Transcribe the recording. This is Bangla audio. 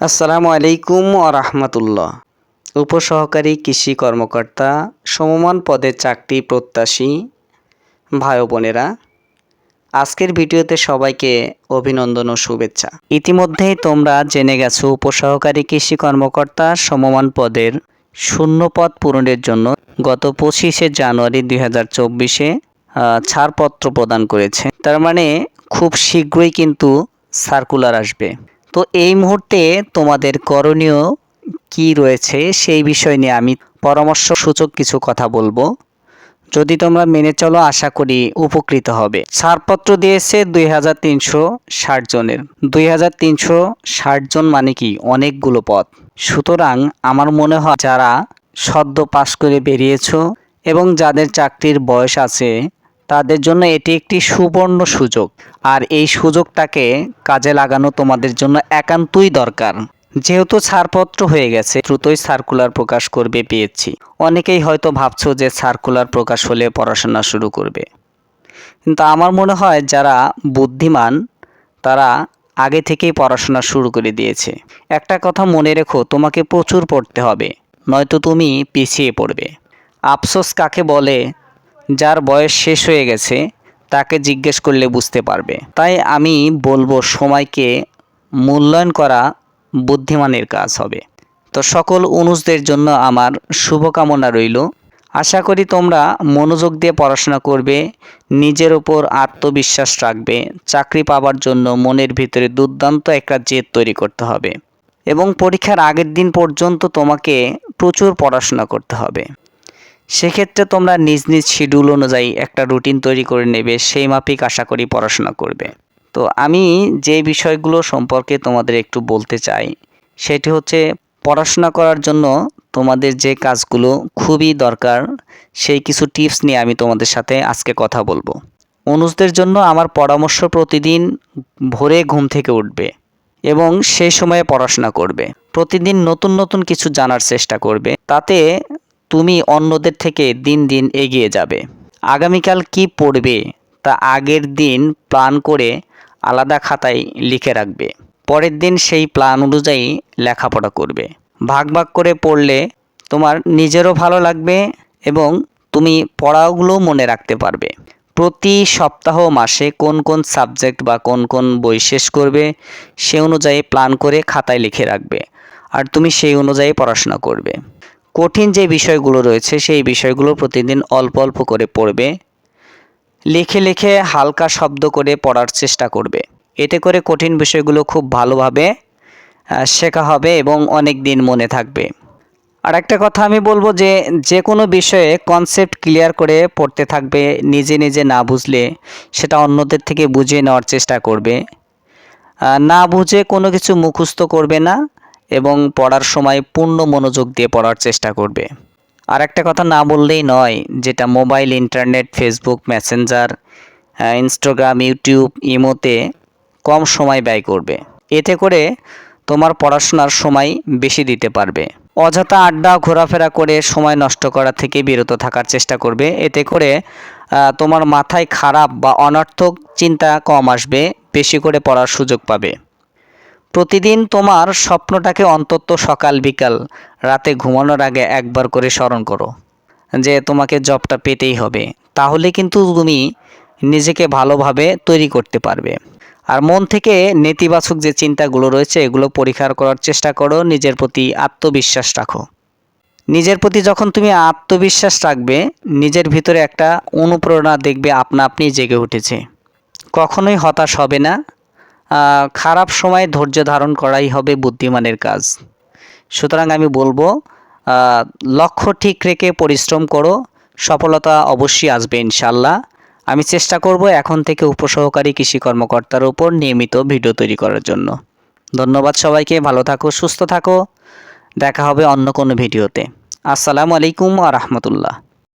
আসসালামু আলাইকুম রাহমাতুল্লাহ। উপসহকারী কৃষি কর্মকর্তা, সমমান পদে চাকরি প্রত্যাশী ভাই বোনেরা, আজকের ভিডিওতে সবাইকে অভিনন্দন ও শুভেচ্ছা। ইতিমধ্যেই তোমরা জেনে গেছো, উপসহকারী কৃষি কর্মকর্তা সমমান পদের শূন্য পদ পূরণের জন্য গত পঁচিশে জানুয়ারি দুই হাজার চব্বিশে ছাড়পত্র প্রদান করেছে। তার মানে খুব শীঘ্রই কিন্তু সার্কুলার আসবে। তো এই মুহূর্তে তোমাদের করণীয় কি রয়েছে সেই বিষয় নিয়ে আমি পরামর্শ সূচক কিছু কথা বলব। যদি তোমরা মেনে চলো, আশা করি উপকৃত হবে। ছাড়পত্র দিয়েছে দুই হাজার তিনশো ষাট জনের। দুই হাজার তিনশো ষাট জন মানে কি? অনেকগুলো পদ। সুতরাং আমার মনে হয় যারা সদ্য পাশ করে বেরিয়েছো এবং যাদের চাকরির বয়স আছে তাদের জন্য এটি একটি সুবর্ণ সুযোগ। আর এই সুযোগটাকে কাজে লাগানো তোমাদের জন্য একান্তই দরকার। যেহেতু ছাড়পত্র হয়ে গেছে, দ্রুতই সার্কুলার প্রকাশ করবে পেয়েছি অনেকেই হয়তো ভাবছ যে সার্কুলার প্রকাশ হলে পড়াশোনা শুরু করবে। কিন্তু আমার মনে হয় যারা বুদ্ধিমান, তারা আগে থেকেই পড়াশোনা শুরু করে দিয়েছে। একটা কথা মনে রেখো, তোমাকে প্রচুর পড়তে হবে, নয়তো তুমি পিছিয়ে পড়বে। আফসোস কাকে বলে? যার বয়স শেষ হয়ে গেছে, তাকে জিজ্ঞেস করলে বুঝতে পারবে। তাই আমি বলব, সময়কে মূল্যায়ন করা বুদ্ধিমানের কাজ হবে। তো সকল অনুজদের জন্য আমার শুভকামনা রইল। আশা করি তোমরা মনোযোগ দিয়ে পড়াশোনা করবে, নিজের ওপর আত্মবিশ্বাস রাখবে, চাকরি পাওয়ার জন্য মনের ভিতরে দুর্দান্ত একটা জেদ তৈরি করতে হবে। এবং পরীক্ষার আগের দিন পর্যন্ত তোমাকে প্রচুর পড়াশোনা করতে হবে। সেক্ষেত্রে তোমরা নিজ নিজ শিডিউল অনুযায়ী একটা রুটিন তৈরি করে নেবে, সেই মাফিক আশা করি পড়াশোনা করবে। তো আমি যে বিষয়গুলো সম্পর্কে তোমাদের একটু বলতে চাই, সেটি হচ্ছে পড়াশোনা করার জন্য তোমাদের যে কাজগুলো খুবই দরকার, সেই কিছু টিপস নিয়ে আমি তোমাদের সাথে আজকে কথা বলব। অনুজদের জন্য আমার পরামর্শ প্রতিদিন ভোরে ঘুম থেকে উঠবে এবং সেই সময়ে পড়াশোনা করবে। প্রতিদিন নতুন নতুন কিছু জানার চেষ্টা করবে, তাতে তুমি অন্যদের থেকে দিন দিন এগিয়ে যাবে। আগামীকাল কি পড়বে তা আগের দিন প্ল্যান করে আলাদা খাতায় লিখে রাখবে। পরের দিন সেই প্ল্যান অনুযায়ী লেখাপড়া করবে। ভাগ ভাগ করে পড়লে তোমার নিজেরও ভালো লাগবে এবং তুমি পড়াগুলো মনে রাখতে পারবে। প্রতি সপ্তাহ মাসে কোন কোন সাবজেক্ট বা কোন কোন বই শেষ করবে সে অনুযায়ী প্ল্যান করে খাতায় লিখে রাখবে। আর তুমি সেই অনুযায়ী পড়াশোনা করবে। কঠিন যে বিষয়গুলো রয়েছে, সেই বিষয়গুলো প্রতিদিন অল্প অল্প করে পড়বে। লিখে লিখে হালকা শব্দ করে পড়ার চেষ্টা করবে। এতে করে কঠিন বিষয়গুলো খুব ভালোভাবে শেখা হবে এবং অনেক দিন মনে থাকবে। আর একটা কথা আমি বলব যে যে কোনো বিষয়ে কনসেপ্ট ক্লিয়ার করে পড়তে থাকবে, নিজে নিজে না বুঝলে সেটা অন্যদের থেকে বুঝিয়ে নেওয়ার চেষ্টা করবে। না বুঝে কোনো কিছু মুখস্থ করবে না। এবং পড়ার সময় পূর্ণ মনোযোগ দিয়ে পড়ার চেষ্টা করবে। আর একটা কথা না বললেই নয়, যেটা mobile, internet, Facebook, messenger Instagram, YouTube, ইমোতে কম সময় ব্যয় করবে। এতে করে তোমার পড়াশোনার সময় বেশি দিতে পারবে। অযথা আড্ডা, ঘোরাফেরা করে সময় নষ্ট করা থেকে বিরত থাকার চেষ্টা করবে। এতে করে তোমার মাথায় খারাপ বা অনর্থক চিন্তা কম আসবে, বেশি করে পড়ার সুযোগ পাবে। প্রতিদিন তোমার স্বপ্নটাকে অন্তত সকাল, বিকাল, রাতে ঘুমানোর আগে একবার করে স্মরণ করো যে তোমাকে জবটা পেতেই হবে। তাহলে কিন্তু তুমি নিজেকে ভালোভাবে তৈরি করতে পারবে। আর মন থেকে নেতিবাচক যে চিন্তাগুলো রয়েছে, এগুলো পরিহার করার চেষ্টা করো, নিজের প্রতি আত্মবিশ্বাস রাখো। নিজের প্রতি যখন তুমি আত্মবিশ্বাস রাখবে, নিজের ভিতরে একটা অনুপ্রেরণা দেখবে আপনা আপনি জেগে উঠেছে। কখনোই হতাশ হবে না। খারাপ সময় ধৈর্য ধারণ করাই হবে বুদ্ধিমানের কাজ। সুতরাং আমি বলব লক্ষ্য ঠিক রেখে পরিশ্রম করো, সফলতা অবশ্যই আসবে ইনশাল্লাহ আমি চেষ্টা করব এখন থেকে উপসহকারী কৃষি কর্মকর্তার উপর নিয়মিত ভিডিও তৈরি করার জন্য। ধন্যবাদ সবাইকে, ভালো থাকো, সুস্থ থাকো। দেখা হবে অন্য কোনো ভিডিওতে। আসসালামু আলাইকুম আ রহমতুল্লাহ।